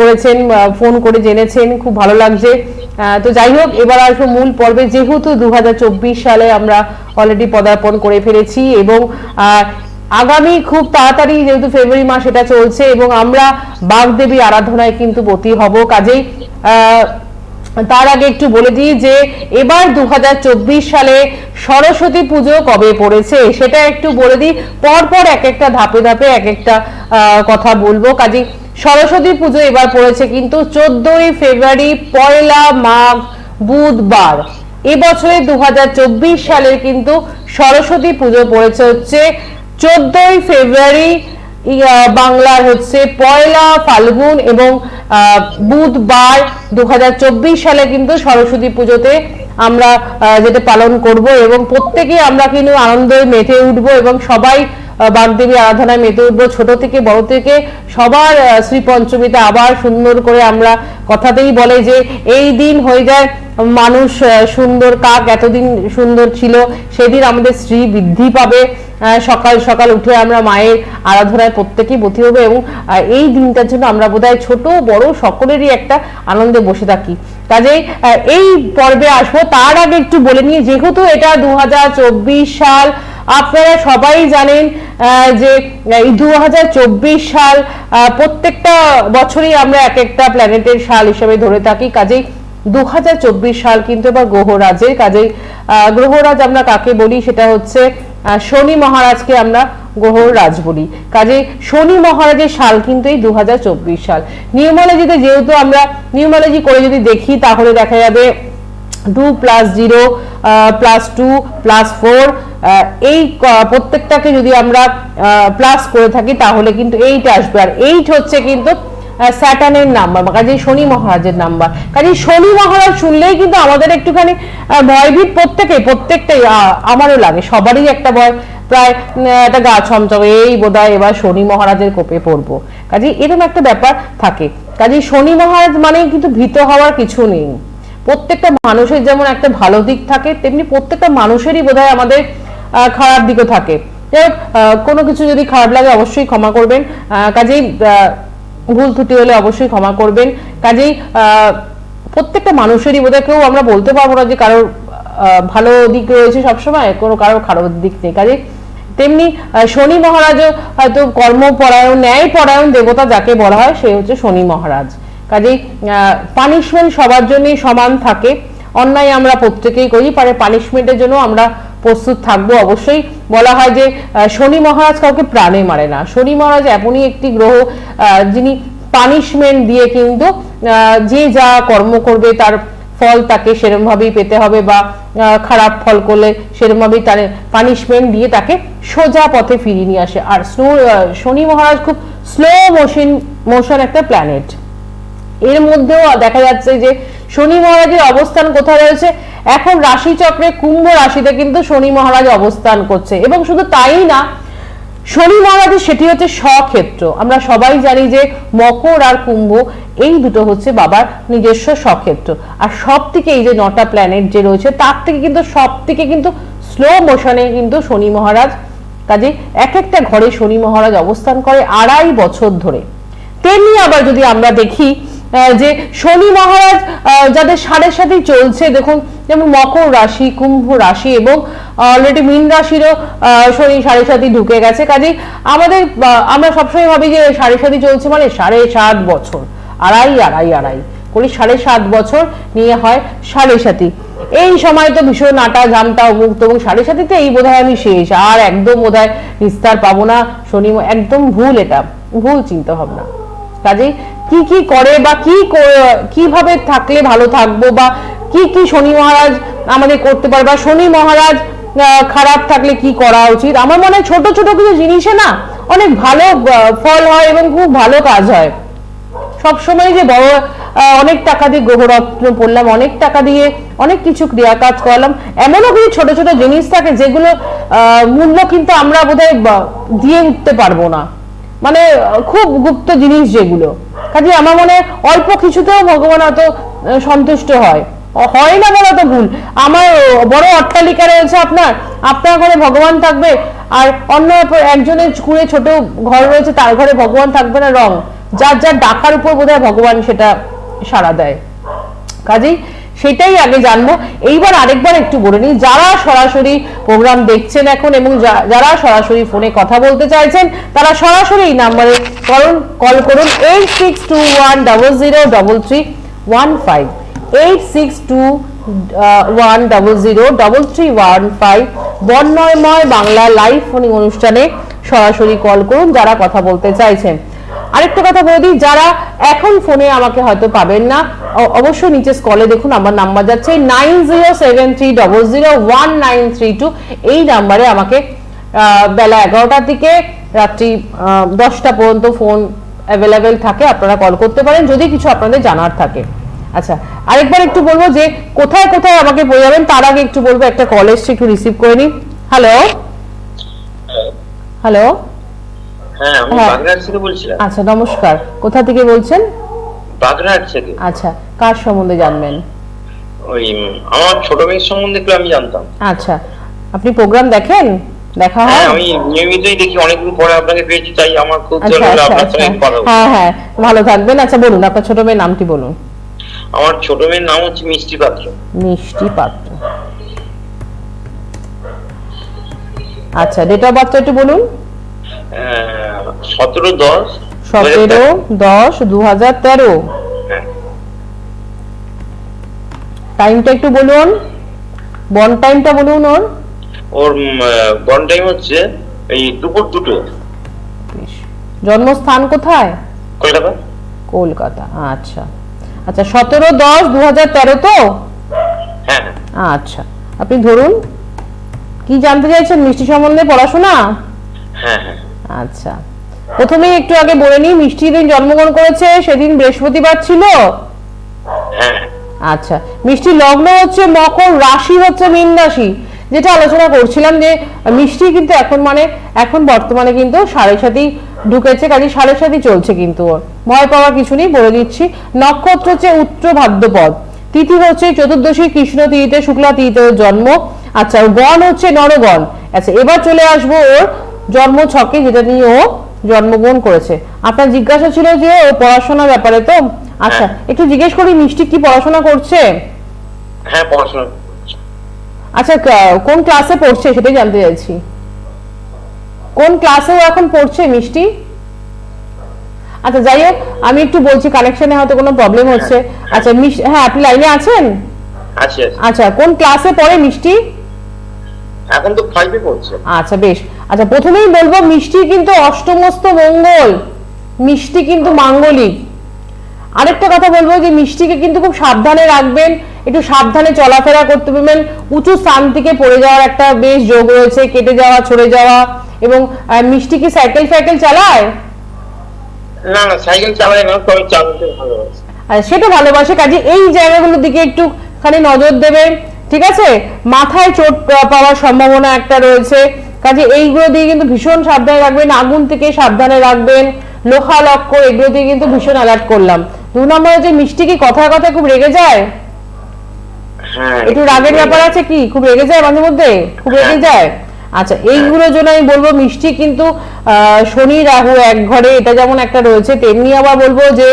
করেছেন ফোন করে জেনেছেন, খুব ভালো লাগছে। তো যাই হোক, এবার আসব মূল পর্বে। যেহেতু দুহাজার চব্বিশ সালে আমরা অলরেডি পদার্পণ করে ফেলেছি এবং আগামী খুব তাড়াতাড়ি যেহেতু ফেব্রুয়ারি মাস এটা চলছে এবং আমরা বাগদেবী আরাধনায় কিন্তু ব্রতী হব। কাজেই তার আগে একটু বলে দিই যে, এবার দু হাজার চব্বিশ সালে সরস্বতী পুজো কবে পড়েছে সেটা একটু বলে দিই। পরপর এক একটা ধাপে ধাপে এক একটা কথা বলব। কাজে সরস্বতী পুজো এবার পড়েছে কিন্তু চোদ্দই ফেব্রুয়ারি পয়লা মাঘ বুধবার। এবছরে দু হাজার চব্বিশ সালের কিন্তু সরস্বতী পুজো পড়েছে হচ্ছে চোদ্দই ফেব্রুয়ারি বাংলার হচ্ছে পয়লা ফাল্গুন এবং বুধবার দু হাজার চব্বিশ সালে কিন্তু সরস্বতী পুজোতে আমরা যেটা পালন করব এবং প্রত্যেকে আমরা কিন্তু আনন্দে মেতে উঠব এবং সবাই বাগদেবী আরাধনায় মেতে উঠবো। ছোট থেকে বড় থেকে সবার শ্রী পঞ্চমীতে আবার সুন্দর করে আমরা কথাতেই বলে যে এই দিন হয়ে যায় মানুষ সুন্দর কাক এতদিন সুন্দর ছিল সেদিন আমাদের শ্রী বৃদ্ধি পাবে। সকাল সকাল উঠে আমরা মায়ের আরাধনায় প্রত্যেকেই বতি হবে এবং এই দিনটার জন্য আমরা বোধহয় ছোট বড় সকলেরই একটা আনন্দে বসে থাকি। আহ, এই পর্বে আসব। তার আগে একটু বলে নিই যেহেতু এটা দু হাজার চব্বিশ সাল আপনারা সবাই জানেন যে, এই দু হাজার চব্বিশ সাল প্রত্যেকটা বছরই আমরা এক একটা প্ল্যানেটের সাল হিসেবে ধরে থাকি। কাজেই দু হাজার চব্বিশ সাল কিন্তু এবার গ্রহরাজের কাজেই গ্রহরাজ আমরা কাকে বলি? সেটা হচ্ছে শনি মহারাজকে আমরা গ্রহরাজ বলি। কাজে শনি মহারাজের সাল কিন্তু এই দু হাজার চব্বিশ সাল। নিউমোলজিতে যেহেতু আমরা, নিউমোলজি করে যদি দেখি, তাহলে দেখা যাবে, two plus zero plus two, plus four এই প্রত্যেকটাকে যদি আমরা প্লাস করে থাকি, তাহলে কিন্তু এইট আসবে। আর এইট হচ্ছে কিন্তু স্যাটার্নের নাম্বার বা কাজে শনি মহারাজের নাম্বার কাজে শনি মহারাজ শুনলেই কিন্তু আমাদের একটুখানি ভয়ভীত প্রত্যেকে প্রত্যেকটাই আমারও লাগে, সবারই একটা ভয়। প্রায় একটা গা ছমছমে, এই বোধহয় এবার শনি মহারাজের কোপে পড়ব। কাজে এরকম একটা ব্যাপার থাকে। কাজে শনি মহারাজ মানেই কিন্তু ভীত হওয়ার কিছু নেই। প্রত্যেকটা মানুষের যেমন একটা ভালো দিক থাকে, তেমনি প্রত্যেকটা মানুষেরই বোধহয় আমাদের খারাপ দিকও থাকে। যাই হোক কোনো কিছু যদি খারাপ লাগে অবশ্যই ক্ষমা করবেন। কাজেই ভুল ত্রুটি হলে অবশ্যই ক্ষমা করবেন। কাজেই প্রত্যেকটা মানুষেরই বোধহয় কেউ আমরা বলতে পারব না যে কারোর ভালো দিক রয়েছে সবসময়, কোনো কারোর খারাপ দিক নেই। কাজেই তেমনি শনি মহারাজও হয়তো কর্মপরায়ণ, ন্যায়পরায়ণ দেবতা যাকে বলা হয়, সে হচ্ছে শনি মহারাজ। কাজেই পানিশমেন্ট সবার জন্যই সমান থাকে। অন্যায় আমরা প্রত্যেকেই করি, পারে পানিশমেন্টের জন্য আমরা প্রস্তুত থাকব। অবশ্যই বলা হয় যে শনি মহারাজ কাউকে প্রাণে মারে না। শনি মহারাজ এমনই একটি গ্রহ যিনি পানিশমেন্ট দিয়ে কিন্তু যে যা কর্ম করবে তার ফল তাকে সেরকম ভাবেই পেতে হবে বা খারাপ ফল করলে সেরকম ভাবেই তার পানিশমেন্ট দিয়ে তাকে সোজা পথে ফিরিয়ে নিয়ে আসে। আর স্নো শনি মহারাজ খুব স্লো মোশন মোশন একটা প্ল্যানেট এর মধ্যেও দেখা যাচ্ছে যে শনি মহারাজের অবস্থান কোথায় রয়েছে? এখন রাশি চক্রে কুম্ভ রাশিতে কিন্তু শনি মহারাজ অবস্থান করছে। এবং শুধু তাই না, শনি মহারাজের সেটি হচ্ছে স্বক্ষেত্র। আমরা সবাই জানি যে মকর আর কুম্ভ, এই দুটো হচ্ছে বাবার নিজস্ব স্বক্ষেত্র। আর সব থেকে এই যে নটা প্ল্যানেট যে রয়েছে, তার থেকে কিন্তু সব থেকে কিন্তু স্লো মোশনে কিন্তু শনি মহারাজ কাজে এক একটা ঘরে শনি মহারাজ অবস্থান করে আড়াই বছর ধরে। তেমনি আবার যদি আমরা দেখি যে শনি মহারাজ যাদের সাড়ে সাথেই চলছে, দেখুন, যেমন মকর রাশি, কুম্ভ রাশি এবং অলরেডি মীন রাশিরও শনি সাড়ে সাথে ঢুকে গেছে। কাজেই আমাদের আমরা সবসময় ভাবি যে সাড়ে সাথে চলছে মানে সাড়ে সাত বছর। আড়াই আড়াই আড়াই। করি সাড়ে সাত বছর নিয়ে হয় সাড়ে সাথী এই সময় তো ভীষণ আটা জামটা অমুক তমুক সাড়ে সাথীতে এই বোধহয় আমি শেষ। আর একদম বোধ হয় নিস্তার পাবো না শনি একদম ভুল এটা। ভুল চিন্তা ভাবনা কাজেই কি কি করে বা কি কীভাবে থাকলে ভালো থাকব বা কি কি শনি মহারাজ আমাদের করতে পারে বা শনি মহারাজ খারাপ থাকলে কি করা উচিত? আমার মনে হয় ছোট ছোট কিছু জিনিসে না অনেক ভালো ফল হয় এবং খুব ভালো কাজ হয়। সবসময় যে বড় অনেক টাকা দিয়ে গ্রহরত্ন পড়লাম, অনেক টাকা দিয়ে অনেক কিছু ক্রিয়া কাজ করলাম, এমনও কিছু ছোট ছোট জিনিস থাকে যেগুলো মূল্য কিন্তু আমরা বোধহয় দিয়ে উঠতে পারব না। মানে খুব গুপ্ত জিনিস যেগুলো। কাজে আমার মনে অল্প কিছুতেও ভগবান অত সন্তুষ্ট হয়। হয় না বলা তো ভুল? আমার বড় অট্টালিকা রয়েছে আপনার। আপনার ঘরে ভগবান থাকবে, আর অন্য একজনের কুড়ে ছোট ঘর রয়েছে, তার ঘরে ভগবান থাকবে না রং। যার যার ডাকার উপর বোধহয় ভগবান সেটা সাড়া দেয়। কাজেই সেটাই আগে জানব। এইবার আরেকবার একটু বলে নিই, যারা সরাসরি প্রোগ্রাম দেখছেন এখন এবং যারা সরাসরি ফোনে কথা বলতে চাইছেন, তারা সরাসরি এই নাম্বারে করুন কল করুন eight six two one double zero double three one five eight six two one double zero double three one five বর্ণময় Bangla live phoning অনুষ্ঠানে সরাসরি কল করুন যারা কথা বলতে চাইছেন। আরেকটা কথা বলে দিই, যারা এখন ফোনে আমাকে হয়তো পাবেন না অবশ্যই নিচে স্কলে দেখুন, আমার নাম্বার যাচ্ছে nine zero seven three double zero one nine three two এই নাম্বারে আমাকে বেলা এগারোটার দিকে, রাত্রি দশটা পর্যন্ত ফোন অ্যাভেলেবেল থাকে, আপনারা কল করতে পারেন, যদি কিছু আপনাদের জানার থাকে। আচ্ছা আরেকবার একটু বলব যে, কোথায় কোথায় আমাকে পেয়ে যাবেন, তার আগে একটু বলব, একটা কল এসছে, একটু রিসিভ করে নিই হ্যালো হ্যালো হ্যাঁ আমি হ্যাঁ। থেকে বলছিলাম। আচ্ছা নমস্কার। কোথা থেকে বলছেন? বাগড়াহাট থেকে। আচ্ছা কার সম্বন্ধে জানবেন? ওই আমার ছোট মেয়ের সম্বন্ধে একটু আমি জানতাম। আচ্ছা আপনি প্রোগ্রাম দেখেন? দেখা হয়? হ্যাঁ আমি নিয়মিতই দেখি অনেকদিন পরে আপনাকে পেয়েছি তাই আমার খুব আচ্ছা জরুরি আচ্ছা আপনার আচ্ছা। সঙ্গে কথা হ্যাঁ হ্যাঁ ভালো থাকবেন। আচ্ছা বলুন আপনার ছোট মেয়ের নামটি বলুন। আমার ছোট মেয়ের নাম হচ্ছে মিষ্টি পাত্র। মিষ্টি পাত্র। আচ্ছা ডেট অফ বার্থ একটু বলুন। সতেরো দশ? সতেরো দশ দু হাজার তেরো। হ্যাঁ। টাইমটা একটু বলুন। বন টাইমটা বলুন ওর। ওর বন টাইম হচ্ছে এই দুপুর দুটো। জন্মস্থান কোথায়? কলকাতা। কলকাতা আচ্ছা। আচ্ছা সতেরো দশ দু হাজার তেরো তো? হ্যাঁ হ্যাঁ। আচ্ছা। আপনি ধরুন কি জানতে চাইছেন মিষ্টি সম্বন্ধে পড়াশোনা? হ্যাঁ হ্যাঁ। আচ্ছা। প্রথমেই একটু আগে বলে নিই মিষ্টি দিন জন্মগ্রহণ করেছে সেদিন বৃহস্পতিবার ছিল? হ্যাঁ। আচ্ছা। মিষ্টি লগ্ন হচ্ছে মকর রাশি হচ্ছে মীন রাশি। যেটা আলোচনা করছিলাম যে মিষ্টি কিন্তু এখন মানে এখন বর্তমানে কিন্তু সাড়ে সাথেই ঢুকেছে কাজে সাড়ে সাথেই চলছে কিন্তু ওর। ভয় পাওয়ার কিছু নেই বলে দিচ্ছি। নক্ষত্র হচ্ছে উত্তর ভাদ্রপদ। তিথি হচ্ছে চতুর্দশী কৃষ্ণ তিথিতে শুক্লা তিথিতে ওর জন্ম। আচ্ছা ওর গণ হচ্ছে নরগণ। আচ্ছা এবার চলে আসব ওর জন্ম ছকে যেটা নিয়ে ও জন্মগ্রহণ করেছে। আপনার জিজ্ঞাসা ছিল যে ও পড়াশোনার ব্যাপারে তো? আচ্ছা হ্যাঁ। একটু জিজ্ঞেস করি মিষ্টি কি পড়াশোনা করছে? হ্যাঁ পড়াশোনা আচ্ছা কোন ক্লাসে পড়ছে সেটাই জানতে চাইছি। কোন ক্লাসে ও এখন পড়ছে মিষ্টি? আচ্ছা যাই হোক আমি একটু বলছি কানেকশনে হয়তো কোনো প্রবলেম হচ্ছে। আচ্ছা হ্যাঁ আপনি লাইনে আছেন? আছে আছে। আচ্ছা কোন ক্লাসে পড়ে মিষ্টি? এখন তো ফাইভে পড়ছে। আচ্ছা বেশ। আচ্ছা প্রথমেই বলব মিষ্টি কিন্তু অষ্টমস্ত মঙ্গল। মিষ্টি কিন্তু মাঙ্গলিক। আরেকটা কথা বলব যে মিষ্টিকে কিন্তু খুব সাবধানে রাখবেন একটু সাবধানে চলাফেরা করতে পারবেন। উঁচু স্থান থেকে পড়ে যাওয়ার একটা বেশ যোগ রয়েছে কেটে যাওয়া ছড়ে যাওয়া এবং মিষ্টি কি সাইকেল ফাইকেল চালায়? না না সাইকেল চালাই না তবে চালাতে ভালোবাসে। সেটা ভালোবাসে কাজে এই জায়গাগুলোর দিকে একটু খালি নজর দেবেন ঠিক আছে? মাথায় চোট পাওয়ার সম্ভাবনা একটা রয়েছে। কাজে এইগুলো দিয়ে কিন্তু ভীষণ সাবধানে রাখবেন আগুন থেকে সাবধানে রাখবেন লোহা লক্ষ এগুলো দিয়ে কিন্তু ভীষণ অ্যালার্ট করলাম। দু নম্বর যে মিষ্টি কি কথায় কথায় খুব রেগে যায়? হ্যাঁ একটু রাগের ব্যাপার আছে কি? খুব রেগে যায় মাঝে মধ্যে খুব রেগে হ্যাঁ। যায়? আচ্ছা এইগুলোর জন্য আমি বলব মিষ্টি কিন্তু শনি, রাহু এক ঘরে, এটা যেমন একটা রয়েছে, তেমনি আবার বলব যে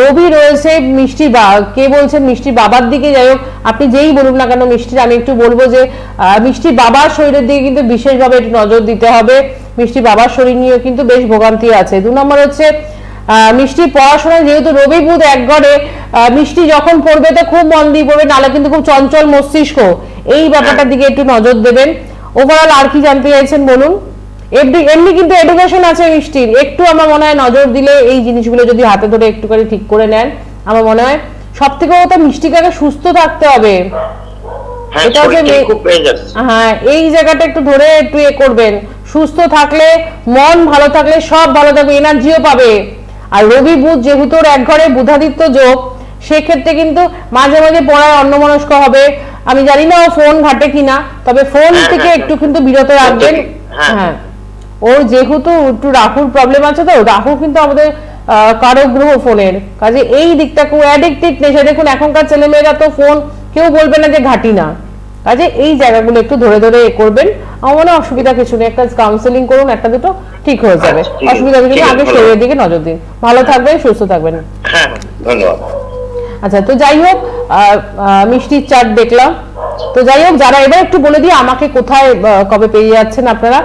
রবি রয়েছে মিষ্টি বা, কে বলছেন মিষ্টি বাবার দিকে, যাই হোক, আপনি যেই বলুন না কেন মিষ্টির, আমি একটু বলব যে মিষ্টি বাবার শরীরের দিকে কিন্তু বিশেষভাবে একটু নজর দিতে হবে, মিষ্টি বাবার শরীর নিয়েও কিন্তু বেশ ভোগান্তি আছে। দু নম্বর হচ্ছে মিষ্টি পড়াশোনায় যেহেতু রবি বুধ এক ঘরে মিষ্টি যখন পড়বে তো খুব মন দিয়ে পড়বে, নাহলে কিন্তু খুব চঞ্চল মস্তিষ্ক, এই ব্যাপারটার দিকে একটু নজর দেবেন। ওভারঅল আর কি জানতে চাইছেন বলুন? এমনি এমনি কিন্তু এডুকেশন আছে মিষ্টির একটু আমার মনে হয় নজর দিলে এই জিনিসগুলো যদি হাতে ধরে একটুখানি ঠিক করে নেন আমার মনে হয় সব থেকে কথা মিষ্টিকে সুস্থ থাকতে হবে। হ্যাঁ এটা হচ্ছে হ্যাঁ এই জায়গাটা একটু ধরে একটু এ করবেন। সুস্থ থাকলে মন ভালো থাকলে সব ভালো থাকবে এনার্জিও পাবে। আর রবি বুধ যেহেতু এক ঘরে বুধাদিত্য যোগ সেক্ষেত্রে কিন্তু মাঝে মাঝে পড়ায় অন্যমনস্ক হবে। আমি জানি না ও ফোন ঘাটে কিনা তবে ফোন হ্যাঁ, থেকে হ্যাঁ, একটু কিন্তু বিরত রাখবেন। হ্যাঁ। হ্যাঁ। ওর যেহেতু একটু রাহুর প্রবলেম আছে তো রাহু কিন্তু আমাদের কারক গ্রহ ফোনের। কাজে এই দিকটা খুব অ্যাডিক্টেড নেশা। দেখুন এখনকার ছেলেমেয়েরা তো ফোন কেউ বলবে না যে ঘাটি না। কাজে এই জায়গাগুলো একটু ধরে ধরে এ করবেন। আমার মনে হয় অসুবিধা কিছু নেই। একটা কাউন্সেলিং করুন একটা দুটো ঠিক হয়ে যাবে। আচ্ছা, অসুবিধা কিছু আগে। শরীরের দিকে নজর দিন। ভালো থাকবেন সুস্থ থাকবেন। হ্যাঁ ধন্যবাদ। আচ্ছা তো যাই হোক মিষ্টির চাট দেখলাম। তো যাই হোক, যারা এবার একটু বলে দিয়ে আমাকে কোথায় কবে পেয়ে যাচ্ছেন আপনারা।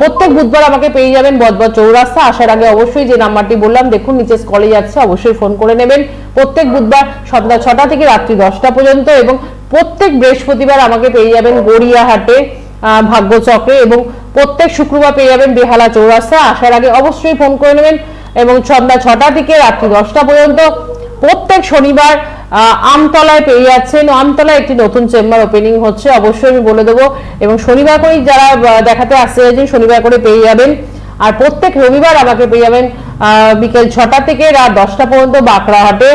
প্রত্যেক বুধবার আমাকে পেয়ে যাবেন বদবদ চৌরাস্তা। আসার আগে অবশ্যই যে নাম্বারটি বললাম, দেখুন, নিচে স্কলে যাচ্ছে, অবশ্যই ফোন করে নেবেন। প্রত্যেক বুধবার সন্ধ্যা ছটা থেকে রাত্রি দশটা পর্যন্ত এবং প্রত্যেক বৃহস্পতিবার আমাকে পেয়ে যাবেন গড়িয়াহাটে ভাগ্যচক্রে এবং প্রত্যেক শুক্রবার পেয়ে যাবেন বেহালা চৌরাস্তা। আসার আগে অবশ্যই ফোন করে নেবেন এবং সন্ধ্যা ছটা থেকে রাত্রি দশটা পর্যন্ত প্রত্যেক শনিবার আমতলায় পেয়ে যাচ্ছেন। আমতলায় একটি নতুন চেম্বার ওপেনিং হচ্ছে, অবশ্যই আমি বলে দেবো। এবং শনিবার করেই যারা দেখাতে আসতে চাইছেন শনিবার করে পেয়ে যাবেন। আর প্রত্যেক রবিবার আমাকে পেয়ে যাবেন বিকেল ছটা থেকে রাত দশটা পর্যন্ত বাঁকড়াহাটে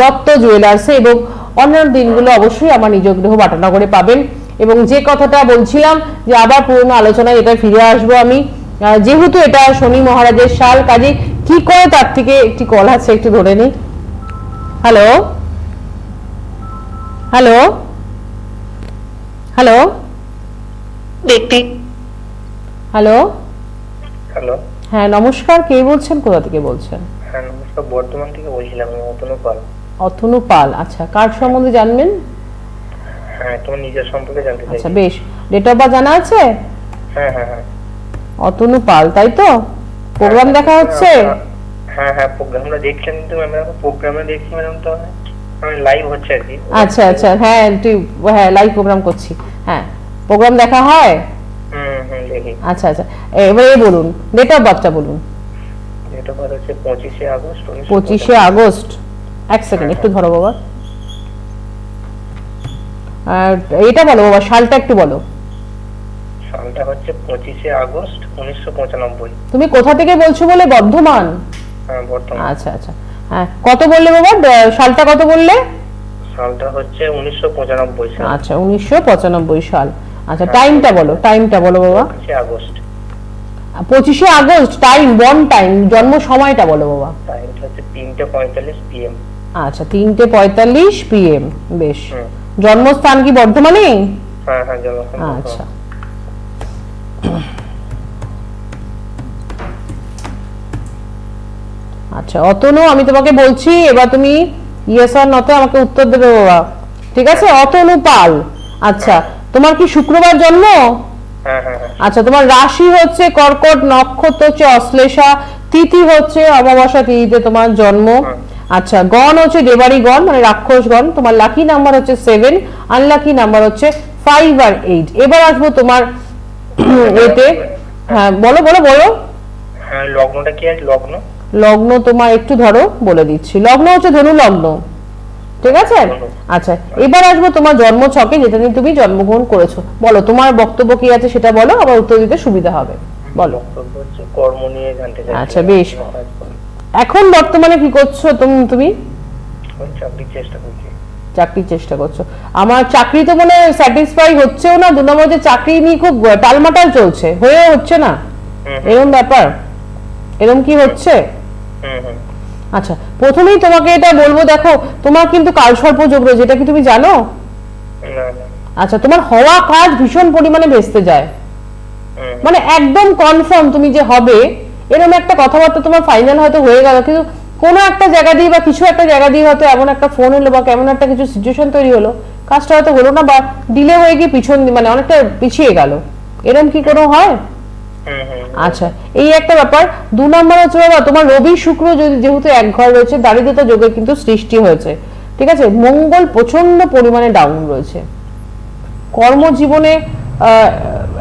দত্ত জুয়েলার্সে এবং অন্যান্য দিনগুলো অবশ্যই আমার নিজ গৃহ বাটানগরে পাবেন। এবং যে কথাটা বলছিলাম যে আবার পুরনো আলোচনায় এটা ফিরে আসব আমি যেহেতু এটা শনি মহারাজের সাল কাজে কি করে তার থেকে একটি কল আছে একটু ধরে নিই। হ্যালো হ্যালো হ্যালো দেখতে হ্যালো হ্যালো হ্যাঁ নমস্কার কে বলছেন? কোথা থেকে বলছেন? হ্যাঁ নমস্কার বর্ধমান থেকে বলছিলাম আমি অতনু পাল। অতনু পাল আচ্ছা কার সম্বন্ধে জানবেন? হ্যাঁ তোমার নিজের সম্পর্কে জানতে চাই আচ্ছা বেশ। ডেট অফ বার্থ জানা আছে? হ্যাঁ হ্যাঁ হ্যাঁ। অতনু পাল তাই তো? প্রোগ্রাম দেখা হচ্ছে? হ্যাঁ হ্যাঁ প্রোগ্রামটা দেখছেন কিন্তু ম্যাম? প্রোগ্রামে দেখছি ম্যাডাম তো আমি লাইভ হচ্ছে আর কি। আচ্ছা আচ্ছা হ্যাঁ তুই হ্যাঁ লাইভ প্রোগ্রাম করছি হ্যাঁ। প্রোগ্রাম দেখা হয়? হুম হুম দেখি। আচ্ছা আচ্ছা এবারে বলুন ডেট অফ বার্থটা বলুন। এটা কথা হচ্ছে পঁচিশে আগস্ট পঁচিশে আগস্ট এক সেকেন্ড একটু ধরো বাবা। আর এটা বলো বাবা সালটা একটু বলো। সালটা হচ্ছে পঁচিশে আগস্ট উনিশশো পঁচানব্বই। তুমি কোথা থেকে বলছো বলে বর্ধমান? হ্যাঁ আচ্ছা আচ্ছা। হ্যাঁ কত বললে বাবা? সালটা কত বললে? সালটা হচ্ছে উনিশশো পঁচানব্বই সাল। আচ্ছা উনিশশো পঁচানব্বই সাল। আচ্ছা টাইমটা বলো টাইমটা বলো বাবা। পঁচিশে আগস্ট। পঁচিশে আগস্ট টাইম বন টাইম জন্ম সময়টা বলো বাবা। টাইমটা হচ্ছে তিনটে পঁয়তাল্লিশ পিএম আচ্ছা তিনটে পঁয়তাল্লিশ পিএম বেশ। জন্মস্থান কি বর্ধমানে হ্যাঁ হ্যাঁ আচ্ছা। আচ্ছা অতনু আমি তোমাকে বলছি এবার তুমি ইয়েস আর নতে আমাকে উত্তর দেবে বাবা। ঠিক আছে? অতনু পাল। আচ্ছা তোমার কি শুক্রবার জন্ম? হ্যাঁ হ্যাঁ হ্যাঁ। আচ্ছা তোমার রাশি হচ্ছে কর্কট নক্ষত্র হচ্ছে অশ্লেষা তিথি হচ্ছে অমাবস্যা তিথিতে তোমার জন্ম। আচ্ছা গণ হচ্ছে দেবারি গণ মানে রাক্ষস গণ। তোমার লাকি নাম্বার হচ্ছে সেভেন আনলাকি নাম্বার হচ্ছে ফাইভ আর এইট এবার আসব তোমার এতে। হ্যাঁ। বলো বলো বলো। লগ্নটা কি লগ্ন? লগ্ন তোমার একটু ধরো বলে দিচ্ছি। লগ্ন হচ্ছে ধনু লগ্ন ঠিক আছে? আচ্ছা এবার আসব তোমার জন্ম ছকে যেটা নিয়ে তুমি জন্মগ্রহণ করেছ। বলো তোমার বক্তব্য কি আছে সেটা বলো আবার উত্তর দিতে সুবিধা হবে। বলো। কর্ম নিয়ে জানতে চাই আচ্ছা, বেশ। এখন বর্তমানে কি করছ তুমি তুমি? ওই চাকরির চেষ্টা করছি। চাকরির চেষ্টা করছ। আমার চাকরি তো মনে স্যাটিসফাই হচ্ছেও না দু নম্বর যে চাকরি নিয়ে খুব টালমাটাল চলছে হয়ে হচ্ছে না? এরকম ব্যাপার? এরকম কি হচ্ছে? আচ্ছা প্রথমেই তোমাকে এটা বলব দেখো তোমার কিন্তু কালসর্প যোগ রয়েছে এটা কি তুমি জানো? আচ্ছা তোমার হওয়া কাজ ভীষণ পরিমাণে ভেস্তে যায়। মানে একদম কনফার্ম তুমি যে হবে এরকম একটা কথাবার্তা তোমার ফাইনাল হয়তো হয়ে গেল কিন্তু কোনো একটা জায়গা দিয়ে বা কিছু একটা জায়গা দিয়ে হয়তো এমন একটা ফোন হলো বা কেমন একটা কিছু সিচুয়েশন তৈরি হলো কাজটা হয়তো হলো না বা ডিলে হয়ে গিয়ে পিছন মানে অনেকটা পিছিয়ে গেল। এরকম কি কোনো হয়? আচ্ছা এই একটা ব্যাপার, দু নম্বর হচ্ছে বাবা, তোমার রবি শুক্র যদি যেহেতু এক ঘর রয়েছে, দারিদ্রতা যোগের কিন্তু সৃষ্টি হয়েছে। ঠিক আছে, মঙ্গল প্রচণ্ড পরিমাণে ডাউন রয়েছে। কর্মজীবনে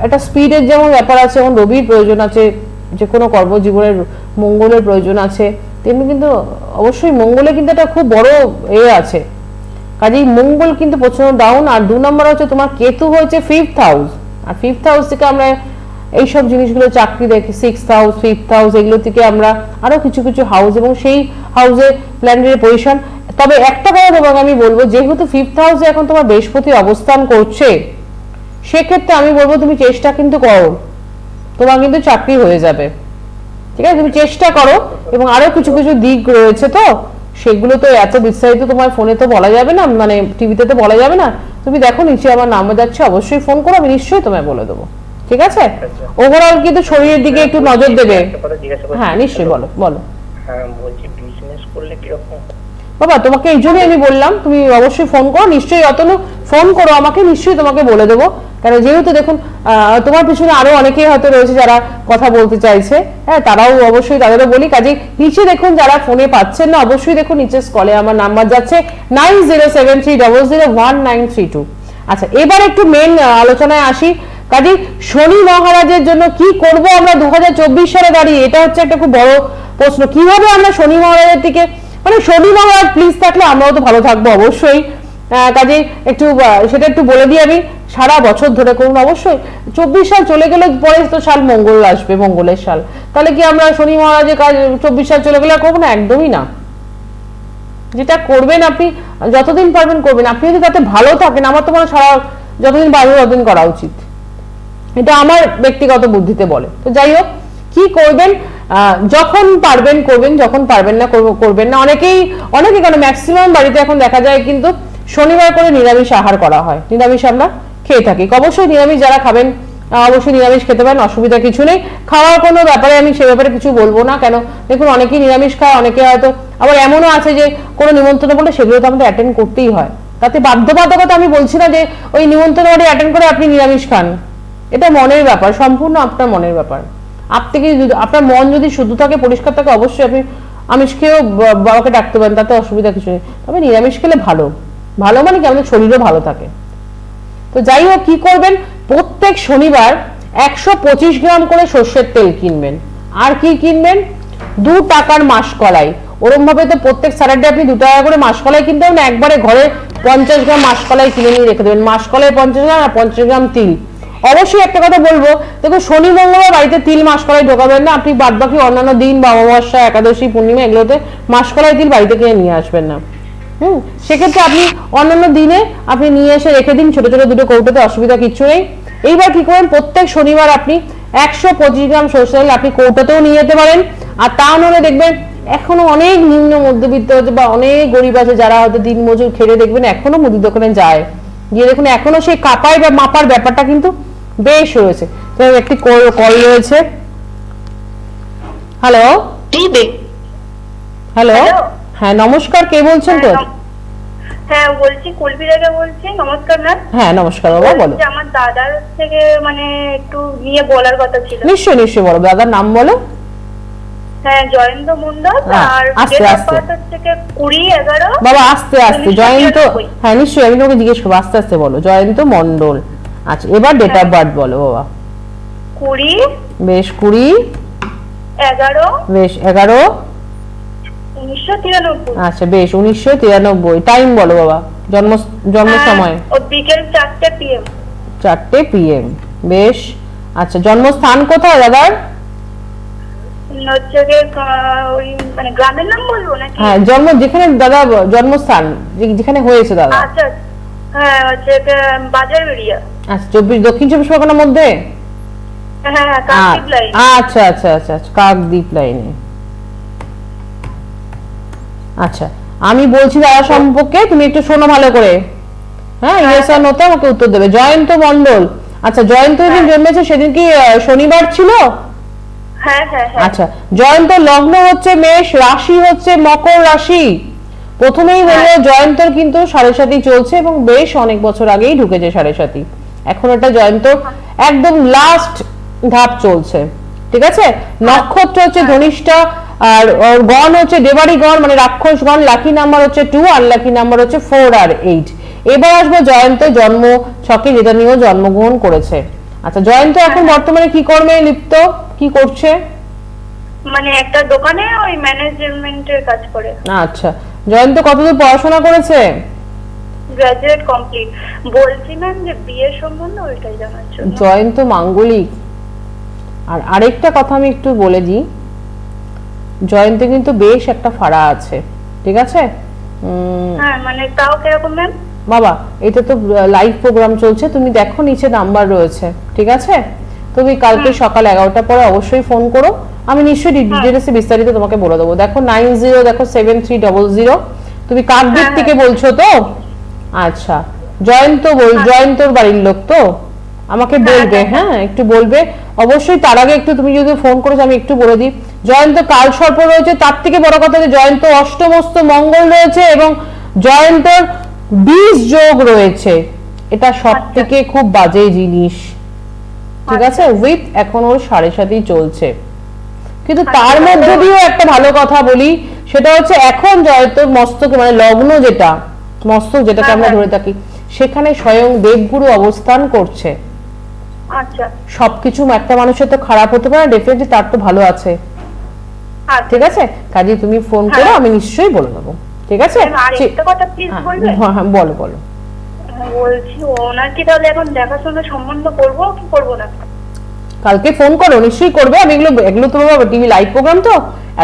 একটা স্পিডের যেমন ব্যাপার আছে, যেমন রবির প্রয়োজন আছে, যে কোনো কর্মজীবনের মঙ্গলের প্রয়োজন আছে, তেমনি কিন্তু অবশ্যই মঙ্গলে কিন্তু একটা খুব বড় এ আছে। কাজেই মঙ্গল কিন্তু প্রচণ্ড ডাউন আর দু নম্বর হচ্ছে তোমার কেতু হয়েছে ফিফথ হাউস আর ফিফথ হাউস থেকে আমরা এইসব জিনিসগুলো চাকরি দেখে সিক্স হাউস ফিফথ হাউস এগুলো থেকে আমরা আরও কিছু কিছু হাউস এবং সেই হাউসে প্ল্যানেটের পজিশন তবে একটা কথা তোমাকে আমি বলব, যেহেতু ফিফথ হাউসে এখন তোমার বৃহস্পতি অবস্থান করছে, সেক্ষেত্রে আমি বলব তুমি চেষ্টা কিন্তু করো। তোমার কিন্তু চাকরি হয়ে যাবে। ঠিক আছে? তুমি চেষ্টা করো এবং আরও কিছু কিছু দিক রয়েছে তো, সেগুলো তো এত বিস্তারিত তোমার ফোনে তো বলা যাবে না মানে টিভিতে তো বলা যাবে না। তুমি দেখো, নিচে আমার নাম্বার যাচ্ছে, অবশ্যই ফোন করো, আমি নিশ্চয়ই তোমায় বলে দেবো। ঠিক আছে? আচ্ছা। ওভারঅল কিন্তু শরীরের দিকে একটু নজর দেবে। হ্যাঁ নিশ্চয়ই বলো বলো। হ্যাঁ বাবা তোমাকে এই জন্যই আমি বললাম তুমি অবশ্যই ফোন করো নিশ্চয়ই অতনু ফোন করো আমাকে নিশ্চয়ই তোমাকে বলে দেবো। কারণ যেহেতু দেখুন তোমার পিছনে আরও অনেকেই হয়তো রয়েছে যারা কথা বলতে চাইছে। হ্যাঁ তারাও অবশ্যই তাদেরও বলি কাজে নিচে দেখুন যারা ফোনে পাচ্ছেন না অবশ্যই দেখুন নিচে স্কলে আমার নাম্বার যাচ্ছে nine zero seven three double zero one nine three two আচ্ছা এবার একটু মেন আলোচনায় আসি। কাজে শনি মহারাজের জন্য কি করব আমরা দু হাজার চব্বিশ সালে দাঁড়িয়ে, এটা হচ্ছে একটা খুব বড় প্রশ্ন। কীভাবে আমরা শনি মহারাজের দিকে মানে শনি মহারাজ প্লিজ থাকলে আমরাও তো ভালো থাকব অবশ্যই। কাজে একটু সেটা একটু বলে দিই আমি। সারা বছর ধরে করুন, অবশ্যই। চব্বিশ সাল চলে গেলে পরে তো সাল মঙ্গল আসবে, মঙ্গলের সাল। তাহলে কি আমরা শনি মহারাজের কাজ চব্বিশ সাল চলে গেলে করব না? একদমই না। যেটা করবেন আপনি, যতদিন পারবেন করবেন। আপনি যদি তাতে ভালো থাকেন, আমার তো মনে সারা যতদিন পারবেন ততদিন করা উচিত। এটা আমার ব্যক্তিগত বুদ্ধিতে বলে। তো যাই হোক, কি করবেন? যখন পারবেন করবেন, যখন পারবেন না করব- করবেন না। অনেকেই, অনেকে কেন ম্যাক্সিমাম বাড়িতে এখন দেখা যায় কিন্তু শনিবার করে নিরামিষ আহার করা হয়। নিরামিষ আমরা খেয়ে থাকি। অবশ্যই নিরামিষ যারা খাবেন অবশ্যই নিরামিষ খেতে পারেন, অসুবিধা কিছু নেই। খাওয়ার কোনো ব্যাপারে আমি সে ব্যাপারে কিছু বলব না। কেন, দেখুন, অনেকেই নিরামিষ খায়, অনেকে হয়তো, আবার এমনও আছে যে কোনো নিমন্ত্রণ বলে সেগুলো তো আমাদের অ্যাটেন্ড করতেই হয়। তাতে বাধ্যবাধকতা আমি বলছি না যে ওই নিমন্ত্রণ অ্যাটেন্ড করে আপনি নিরামিষ খান। এটা মনের ব্যাপার, সম্পূর্ণ আপনার মনের ব্যাপার। আপনাকে যদি, আপনার মন যদি শুদ্ধ থাকে, পরিষ্কার থাকে, অবশ্যই আপনি আমিষ খেয়েও বাবাকে ডাকতে পারেন, তাতে অসুবিধা কিছু নেই। তবে নিরামিষ খেলে ভালো। ভালো মানে কি? আমাদের শরীরও ভালো থাকে। তো যাই হোক, কি করবেন? প্রত্যেক শনিবার একশো পঁচিশ গ্রাম করে সর্ষের তেল কিনবেন। আর কি কিনবেন? দু টাকার মাসকলাই। ওরম ভাবে তো প্রত্যেক স্যাটারডে আপনি দু টাকা করে মাসকলাই কিনতে হবে একবারে ঘরে পঞ্চাশ গ্রাম মাসকলাই কিনে নিয়ে রেখে দেবেন। মাসকলাই পঞ্চাশ গ্রাম আর পঞ্চাশ গ্রাম তিল। অবশ্যই একটা কথা বলব দেখুন শনি মঙ্গলবার বাড়িতে তিল মাসকলাই ঢোকাবেন না, আপনি বাদ বাকি অন্যান্য দিন বা অমাবস্যা, একাদশী, পূর্ণিমা এগুলোতে মাসকলাই তিল বাড়িতে কিনে নিয়ে আসবেন না। হুম, সেক্ষেত্রে আপনি অন্যান্য দিনে আপনি নিয়ে এসে রেখে দিন, ছোট ছোট দুটো কৌটোতে, অসুবিধা কিচ্ছু নেই। এইবার কি করেন প্রত্যেক শনিবার আপনি একশো পঁচিশ গ্রাম সরষে তেল আপনি কৌটোতেও নিয়ে যেতে পারেন। আর তা নাহলে দেখবেন, এখনও অনেক নিম্ন মধ্যবিত্ত আছে বা অনেক গরিব আছে যারা হয়তো দিন মজুর খেলে দেখবেন, এখনও মুদির দোকানে যায়। গিয়ে দেখুন, এখনও সেই কাপাই বা মাপার ব্যাপারটা কিন্তু বেশ রয়েছে তো একটি কল রয়েছে। হ্যালো হ্যালো হ্যাঁ নমস্কার কে বলছেন তো হ্যাঁ, হ্যাঁ বলছি কুলপি রেখে বলছি। নমস্কার ম্যাম। হ্যাঁ নমস্কার বাবা বলো। আমার দাদার থেকে মানে একটু নিয়ে বলার কথা ছিল। নিশ্চয়ই নিশ্চয়ই বলো। দাদার নাম বলো। হ্যাঁ জয়ন্ত মন্ডল হ্যাঁ, আর আস্তে, আস্তে। গিয়ে কুড়ি এগারো বাবা আস্তে আস্তে। জয়ন্ত। হ্যাঁ নিশ্চয়ই আমি তোমাকে জিজ্ঞেস করব। আস্তে আস্তে বলো। জয়ন্ত মন্ডল। আচ্ছা এবার ডেট। অফ বার্থ বলো বাবা। কুড়ি। বেশ কুড়ি। এগারো। বেশ এগারো। উনিশশো তিরানব্বই। আচ্ছা বেশ উনিশশো তিরানব্বই। টাইম বলো বাবা। জন্ম জন্ম হ্যাঁ, সময়। ও বিকেল চারটে পিএম চারটে পিএম বেশ। আচ্ছা জন্মস্থান কোথায় দাদার? মানে গ্রামের নাম বলব নাকি? হ্যাঁ জন্ম যেখানে দাদা জন্মস্থান যেখানে হয়েছে দাদা। আচ্ছা হ্যাঁ হচ্ছে বাজার এরিয়া আচ্ছা চব্বিশ দক্ষিণ চব্বিশ পরগনার মধ্যে? হ্যাঁ হ্যাঁ লাইন। আচ্ছা আচ্ছা আচ্ছা আচ্ছা কাকদ্বীপ লাইনে। আচ্ছা আমি বলছি দাদা সম্পর্কে তুমি একটু শোনো ভালো করে। হ্যাঁ ইয়েস আর নোতে আমাকে উত্তর দেবে। জয়ন্ত মন্ডল আচ্ছা জয়ন্ত যেদিন জন্মেছে সেদিন কি শনিবার ছিল? হ্যাঁ হ্যাঁ হ্যাঁ। আচ্ছা জয়ন্ত লগ্ন হচ্ছে মেষ রাশি হচ্ছে মকর রাশি। প্রথমেই হলো জয়ন্তর কিন্তু সাড়ে সাথী চলছে এবং বেশ অনেক বছর আগেই ঢুকেছে সাড়ে সাথী এখন এটা জয়ন্ত। একদম লাস্ট ধাপ চলছে। ঠিক আছে? নক্ষত্র হচ্ছে ধনিষ্ঠা আর গণ হচ্ছে দেবাড়ি গণ মানে রাক্ষস গণ লাকি নাম্বার হচ্ছে টু আর লাকি নাম্বার হচ্ছে ফোর আর এইট এবার আসব জয়ন্ত জন্ম ছকে যেটা নিয়েও জন্মগ্রহণ করেছে। আচ্ছা জয়ন্ত এখন বর্তমানে কি কর্মে লিপ্ত? কি করছে? মানে একটা দোকানে ওই ম্যানেজমেন্টের কাজ করে। আচ্ছা জয়ন্ত কতদূর পড়াশোনা করেছে? গ্রাজুয়েট কমপ্লিট বলছি ম্যাম যে বিয়ের সম্বন্ধ ওইটাই জানার জন্য। জয়ন্ত মাঙ্গলিক। আর আরেকটা কথা আমি একটু বলে দিই। জয়ন্ত কিন্তু বেশ একটা ফাড়া আছে। ঠিক আছে? হ্যাঁ মানে তাও কীরকম ম্যাম বাবা এটা তো লাইভ প্রোগ্রাম চলছে। তুমি দেখো নিচে নাম্বার রয়েছে। ঠিক আছে? তুমি কালকে সকাল এগারোটা পরে অবশ্যই ফোন করো। আমি নিশ্চয়ই ডিটেলসে বিস্তারিত তোমাকে বলে দেবো। দেখো নাইন জিরো দেখো সেভেন থ্রি ডবল জিরো তুমি কাকদ্বীপ হ্যাঁ, থেকে বলছো তো? আচ্ছা। জয়ন্ত বল জয়ন্তর বাড়ির লোক তো? আমাকে বলবে হ্যাঁ একটু বলবে। অবশ্যই তার আগে একটু তুমি যদি ফোন করেছ আমি একটু বলে দিই। জয়ন্ত কাল সর্প রয়েছে তার থেকে বড় কথা যে জয়ন্ত অষ্টমস্ত মঙ্গল রয়েছে এবং জয়ন্তর বিষ যোগ রয়েছে। এটা সব থেকে খুব বাজে জিনিস। ঠিক আছে? উইথ এখন ওর সাড়ে সাথেই চলছে। কিন্তু তার মধ্যে দিয়েও একটা ভালো কথা বলি। সেটা হচ্ছে এখন জয়ন্তর মস্তকে মানে লগ্ন যেটা মস্তক যেটাকে আমরা ধরে থাকি সেখানে স্বয়ং দেবগুরু অবস্থান করছে। আচ্ছা। সবকিছু একটা মানুষের তো খারাপ হতে পারে ডেফিনেটলি তার তো ভালো আছে। আচ্ছা। ঠিক আছে? কাজে তুমি ফোন করো হ্যাঁ। আমি নিশ্চয়ই বলে দেবো। ঠিক আছে? আর কথা প্লিজ হ্যাঁ, বলবে? হ্যাঁ, হ্যাঁ, বলো বলো। বলছি ওনার কি তাহলে এখন দেখাশোনা সম্বন্ধ করব কি করব না? কালকে ফোন করো নিশ্চয়ই করবে। আমি এগুলো এগুলো তো বাবা টিভি লাইভ প্রোগ্রাম তো।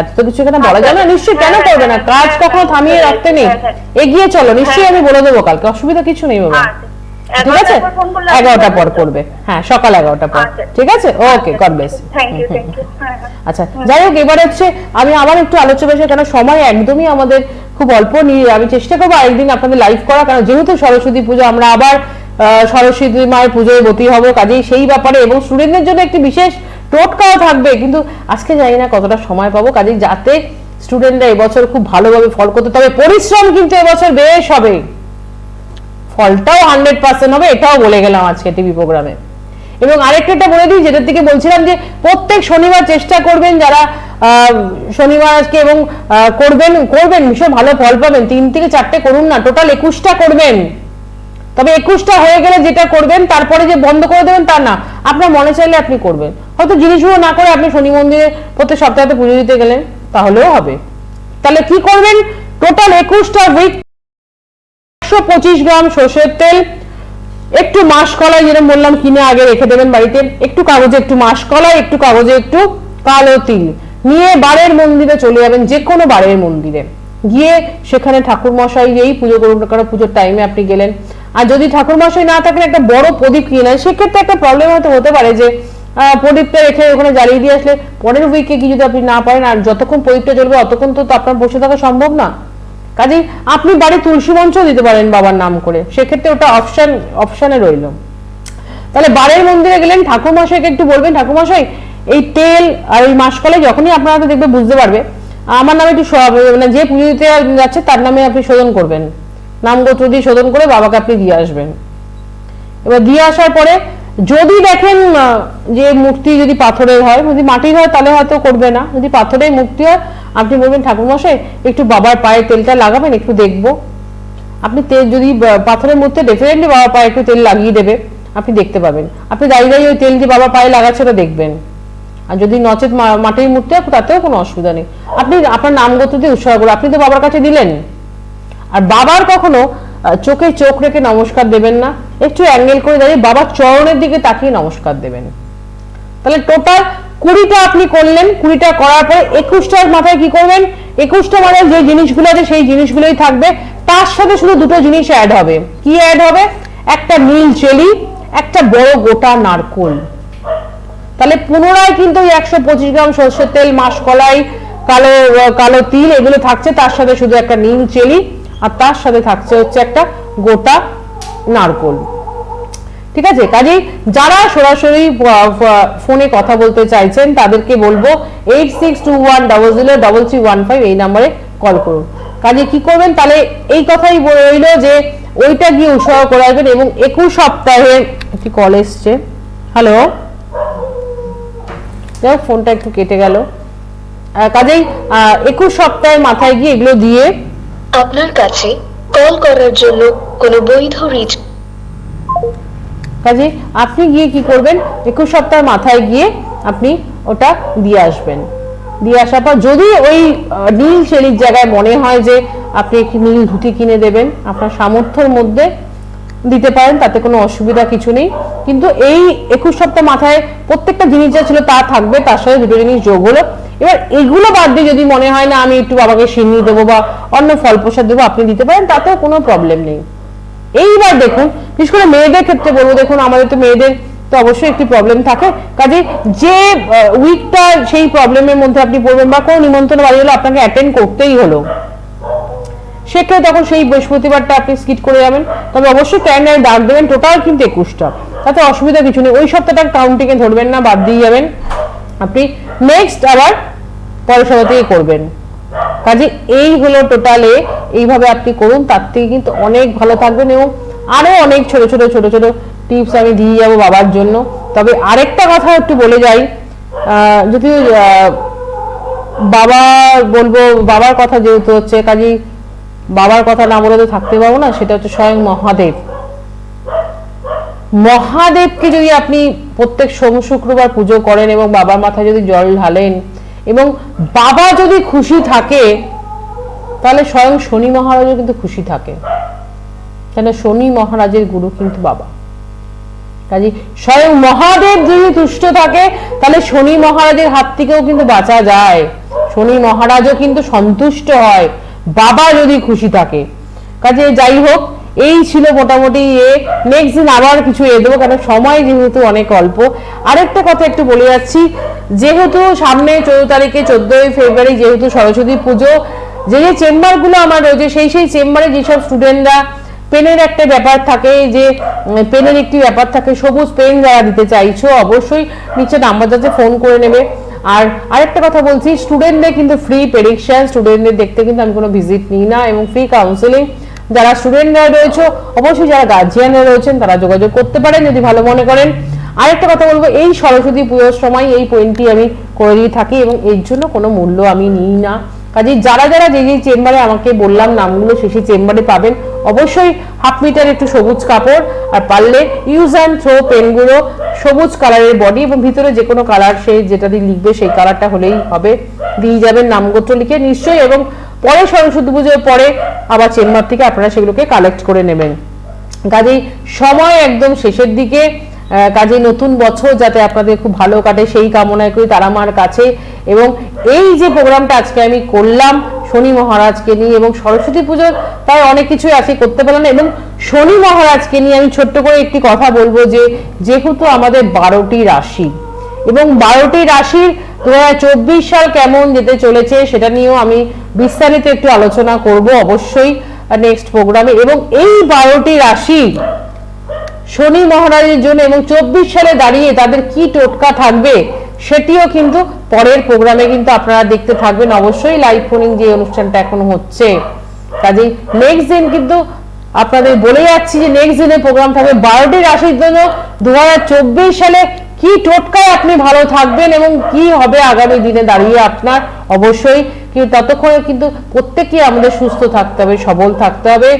এত তো কিছু এখানে বলা যায় না নিশ্চয়ই কেন হ্যাঁ, করবে না? হ্যাঁ, কাজ হ্যাঁ, কখনো হ্যাঁ, থামিয়ে রাখতে নেই। এগিয়ে চলো নিশ্চয়ই। আমি বলে দেবো কালকে অসুবিধা কিছু নেই বাবা। আচ্ছা। ঠিক আছে? এগারোটার পর? করবে। হ্যাঁ সকাল এগারোটা পর। আচ্ছা। ঠিক আছে? ওকে গড ব্লেস আচ্ছা যাই হোক এবার হচ্ছে আমি আবার একটু আলোচনা বিষয় কেন সময় একদমই আমাদের খুব অল্প নিয়ে আমি চেষ্টা করব আরেকদিন আপনাদের লাইভ করা কারণ যেহেতু সরস্বতী পুজো আমরা আবার সরস্বতী মায়ের পুজোয় বতী হব, কাজেই সেই ব্যাপারে। এবং স্টুডেন্টদের জন্য একটি বিশেষ টোটকাও থাকবে। কিন্তু আজকে জানি না কতটা সময় পাবো, কাজেই যাতে স্টুডেন্টরা এবছর খুব ভালোভাবে ফল করতে তবে পরিশ্রম কিন্তু এবছর বেশ হবে। ফলটাও হান্ড্রেড পার্সেন্ট হবে, এটাও বলে গেলাম আজকে টিভি প্রোগ্রামে এবং আরেকটা বলে দিই, যেটার দিকে বলছিলাম যে প্রত্যেক শনিবার চেষ্টা করবেন যারা শনিবার আজকে এবং করবেন করবেন, ভীষণ ভালো ফল পাবেন। তিন থেকে চারটে করুন না টোটাল একুশটা করবেন। তবে একুশটা হয়ে গেলে যেটা করবেন, তারপরে যে বন্ধ করে দেবেন তা না। আপনার মনে চাইলে আপনি করবেন। হয়তো জিনিসগুলো না করে আপনি শনি মন্দিরে প্রত্যেক সপ্তাহে পুজো দিতে গেলেন, তাহলেও হবে। তাহলে কি করবেন? টোটাল একুশটা উইক একশো পঁচিশ গ্রাম সর্ষের তেল, একটু মাসকলাই যেরকম বললাম, কিনে আগে রেখে দেবেন বাড়িতে। একটু কাগজে একটু মাসকলাই, একটু কাগজে একটু কালো তিল। নিয়ে বারের মন্দিরে চলে যাবেন, যে কোনো বারের মন্দিরে। গিয়ে সেখানে ঠাকুর মশাই যেই পুজো করুন কেন, পুজোর টাইমে আপনি গেলেন। আর যদি ঠাকুর মশাই না থাকেন, একটা বড় প্রদীপ কিনে নেন, সেক্ষেত্রে একটা প্রবলেম হয়তো হতে পারে যে প্রদীপটা রেখে ওখানে জ্বালিয়ে দিয়ে আসলে পরের উইকে কি যদি আপনি না পারেন, আর যতক্ষণ প্রদীপটা জ্বলবে, অতক্ষণ তো আপনার বসে থাকা সম্ভব না। কাজেই আপনি বাড়ি তুলসী মঞ্চ দিতে পারেন বাবার নাম করে, সেক্ষেত্রে ওটা অপশন অপশনে রইল। তাহলে বারের মন্দিরে গেলেন ঠাকুরমশাইকে একটু বলবেন ঠাকুরমশাই এই তেল আর এই মাসকলাই যখনই আপনারা দেখবে বুঝতে পারবে, আমার নামে একটু মানে যে পুজো দিতে যাচ্ছে, তার নামে আপনি শোধন করবেন। নাম গোত্র দিয়ে শোধন করে বাবাকে আপনি দিয়ে আসবেন। এবার দিয়ে আসার পরে যদি দেখেন যে মূর্তি যদি পাথরের হয়, যদি মাটির হয়, তাহলে হয়তো করবে না। যদি পাথরের মূর্তি হয়, আপনি বলবেন, ঠাকুরমশাই, একটু বাবার পায়ে তেলটা লাগাবেন, একটু দেখব। আপনি তেল যদি পাথরের মধ্যে ডেফিনেটলি বাবার পায়ে একটু তেল লাগিয়ে দেবে, আপনি দেখতে পাবেন। আপনি দাঁড়িয়ে দাঁড়িয়ে ওই তেল যে বাবার পায়ে লাগাচ্ছে, ওটা দেখবেন। আর যদি নচেত মাটির মূর্তি হয়, তাতেও কোনো অসুবিধা নেই। আপনি আপনার নাম নামগত দিয়ে উৎসর্গ করুন। আপনি তো বাবার কাছে দিলেন। আর বাবার কখনো চোখে চোখ রেখে নমস্কার দেবেন না, একটু অ্যাঙ্গেল করে দাঁড়িয়ে বাবার চরণের দিকে তাকিয়ে নমস্কার দেবেন। তাহলে টোটাল কুড়িটা আপনি করলেন, কুড়িটা করার পরে একুশটার মাথায় কি করবেন? একুশটা মাথায় যে জিনিসগুলো আছে সেই জিনিসগুলোই থাকবে। তার সাথে শুধু দুটো জিনিস অ্যাড হবে। কি অ্যাড হবে? একটা নীল চেলি, একটা বড় গোটা নারকোল। তাহলে পুনরায় কিন্তু ওই একশো পঁচিশ গ্রাম সর্ষের তেল, মাসকলাই, কালো কালো তিল এগুলো থাকছে, তার সাথে শুধু একটা নীল চেলি আর তার সাথে থাকছে হচ্ছে একটা গোটা নারকোল। ঠিক আছে? কাজেই যারা সরাসরি ফোনে কথা বলতে চাইছেন, তাদেরকে বলব eight six two one double zero double three one five এই নাম্বারে কল করুন। কাজে কি করবেন? তাহলে এই কথাই রইল যে ওইটা গিয়ে উৎসাহ করে আসবেন এবং একুশ সপ্তাহে একটি কল এসছে। হ্যালো ফোনটা একটু কেটে গেল। কাজেই একুশ সপ্তাহের মাথায় গিয়ে এগুলো দিয়ে আপনার কাছে কল করার জন্য কোনো বৈধ রিচ কাজে, আপনি গিয়ে কি করবেন? একুশ সপ্তাহ মাথায় গিয়ে আপনি ওটা দিয়ে আসবেন। দিয়ে আসার পর যদি ওই নীল শেলির জায়গায় মনে হয় যে আপনি একটি নীল ধুতি কিনে দেবেন, আপনার সামর্থ্যর মধ্যে দিতে পারেন, তাতে কোনো অসুবিধা কিছু নেই। কিন্তু এই একুশ সপ্তাহ মাথায় প্রত্যেকটা জিনিস যা ছিল তা থাকবে, তার সাথে দুটো জিনিস যোগ হলো। এবার এগুলো বাদ দিয়ে যদি মনে হয় না আমি একটু বাবাকে সিন্নি দেবো বা অন্য ফল প্রসাদ দেবো, আপনি দিতে পারেন, তাতেও কোনো প্রবলেম নেই। এইবার দেখুন, বিশেষ করে মেয়েদের ক্ষেত্রে বলব, দেখুন, আমাদের তো মেয়েদের তো অবশ্যই একটি প্রবলেম থাকে। কাজে যে উইকটা সেই প্রবলেমের মধ্যে আপনি পড়বেন বা কোনো নিমন্ত্রণ বাড়ি হলো আপনাকে অ্যাটেন্ড করতেই হলো। সেক্ষেত্রে তখন সেই বৃহস্পতিবারটা আপনি স্কিট করে যাবেন। তবে অবশ্যই ক্যালেন্ডারে ডাক দেবেন টোটাল কিন্তু একুশটা। তাতে অসুবিধা কিছু নেই। ওই সপ্তাহটার কাউন্টিংয়ে ধরবেন না, বাদ দিয়ে যাবেন। আপনি নেক্সট আবার সপ্তাহ থেকে করবেন। কাজে এই হলো টোটালে এইভাবে আপনি করুন তার থেকে কিন্তু অনেক ভালো থাকবেন এবং আরও অনেক ছোট ছোট ছোট ছোট টিপস আমি দিয়ে যাব বাবার জন্য। তবে আরেকটা কথা একটু বলে যাই আহ, যদি আহ, বাবা বলব বাবার কথা যেহেতু হচ্ছে কাজী বাবার কথা না বলে তো থাকতে পারব না সেটা হচ্ছে স্বয়ং মহাদেব। মহাদেবকে যদি আপনি প্রত্যেক সোম, শুক্রবার পুজো করেন এবং বাবার মাথায় যদি জল ঢালেন এবং বাবা যদি খুশি থাকে, তাহলে স্বয়ং শনি মহারাজও কিন্তু খুশি থাকে। কেন? শনি মহারাজের গুরু কিন্তু বাবা। কাজে স্বয়ং মহাদেব যদি তুষ্ট থাকে, তাহলে শনি মহারাজের হাত থেকেও কিন্তু বাঁচা যায়। শনি মহারাজও কিন্তু সন্তুষ্ট হয়, বাবা যদি খুশি থাকে। কাজে যাই হোক এই ছিল মোটামুটি এ। নেক্সট দিন আবার কিছু এ দেবো, কারণ সময় যেহেতু অনেক অল্প। আরেকটা কথা একটু বলে যাচ্ছি, যেহেতু সামনে চৌদ্দ তারিখে, চোদ্দই ফেব্রুয়ারি যেহেতু সরস্বতী পুজো, যে যে চেম্বারগুলো আমার রয়েছে, সেই সেই চেম্বারে যেসব স্টুডেন্টরা পেনের একটা ব্যাপার থাকে, যে পেনের একটি ব্যাপার থাকে, সবুজ পেন যারা দিতে চাইছো, অবশ্যই নিচে যাচ্ছে ফোন করে নেবে। আর আরেকটা কথা বলছি স্টুডেন্টদের কিন্তু ফ্রি প্রেডিকশন স্টুডেন্টদের দেখতে কিন্তু আমি কোনো ভিজিট নিই না, এবং ফ্রি কাউন্সেলিং যারা স্টুডেন্টরা রয়েছে, অবশ্যই যারা গার্জিয়ানরা রয়েছেন, তারা যোগাযোগ করতে পারেন যদি ভালো মনে করেন। আরেকটা কথা বলব, এই সরস্বতী পুজোর সময় এই পয়েন্টটি আমি করে দিয়ে থাকি এবং এর জন্য কোনো মূল্য আমি নিই না। কাজে যারা যারা যে যে চেম্বারে আমাকে বললাম নামগুলো সেই সেই চেম্বারে পাবেন। অবশ্যই হাফ মিটার একটু সবুজ কাপড় আর পারলে ইউজ অ্যান্ড থ্রো পেনগুলো সবুজ কালারের বডি এবং ভিতরে যে কোনো কালার সে যেটা দিয়ে লিখবে সেই কালারটা হলেই হবে। দিয়ে যাবেন নামগোত্র লিখে নিশ্চয়ই এবং পরে সরস্বতী পুজোর পরে আবার চেম্বার থেকে আপনারা সেগুলোকে কালেক্ট করে নেবেন। কাজেই সময় একদম শেষের দিকে কাজে নতুন বছর যাতে আপনাদের খুব ভালো কাটে সেই কামনায় করি তারা মার কাছে। এবং এই যে প্রোগ্রামটা আজকে আমি করলাম শনি মহারাজকে নিয়ে এবং সরস্বতী পুজোর তাই অনেক কিছুই আজকে করতে পারলাম এবং শনি মহারাজকে নিয়ে আমি ছোট্ট করে একটি কথা বলব যে, যেহেতু আমাদের বারোটি রাশি এবং বারোটি রাশির দু হাজার চব্বিশ সাল কেমন যেতে চলেছে সেটা নিয়েও আমি বিস্তারিত একটু আলোচনা করব অবশ্যই নেক্সট প্রোগ্রামে এবং এই বারোটি রাশি শনি মহারাজের জন্য এবং চব্বিশ সালে দাঁড়িয়ে তাদের কি টোটকা থাকবে সেটিও কিন্তু পরের প্রোগ্রামে কিন্তু আপনারা দেখতে থাকবেন। অবশ্যই লাইভ ফোনিং যে অনুষ্ঠানটা এখন হচ্ছে। কাজেই নেক্সট দিন কিন্তু আপনাদের বলে যাচ্ছি যে নেক্সট দিনের প্রোগ্রাম থাকবে। বারোটি রাশির জন্য দু হাজার চব্বিশ সালে কি টোটকায় আপনি ভালো থাকবেন এবং কি হবে আগামী দিনে দাঁড়িয়ে আপনার? অবশ্যই কিন্তু ততক্ষণে কিন্তু প্রত্যেককে আমাদের সুস্থ থাকতে হবে, সবল থাকতে হবে।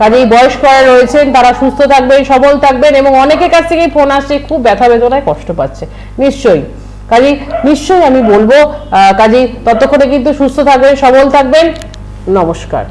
কাজেই বয়স্করা রয়েছেন, তারা সুস্থ থাকবেন, সবল থাকবেন এবং অনেকের কাছ থেকে ফোন আসছে, খুব ব্যথা বেদনায় কষ্ট পাচ্ছে। নিশ্চয়ই। কাজেই নিশ্চয়ই আমি বলব কাজেই ততক্ষণে কিন্তু সুস্থ থাকবেন, সবল থাকবেন। নমস্কার।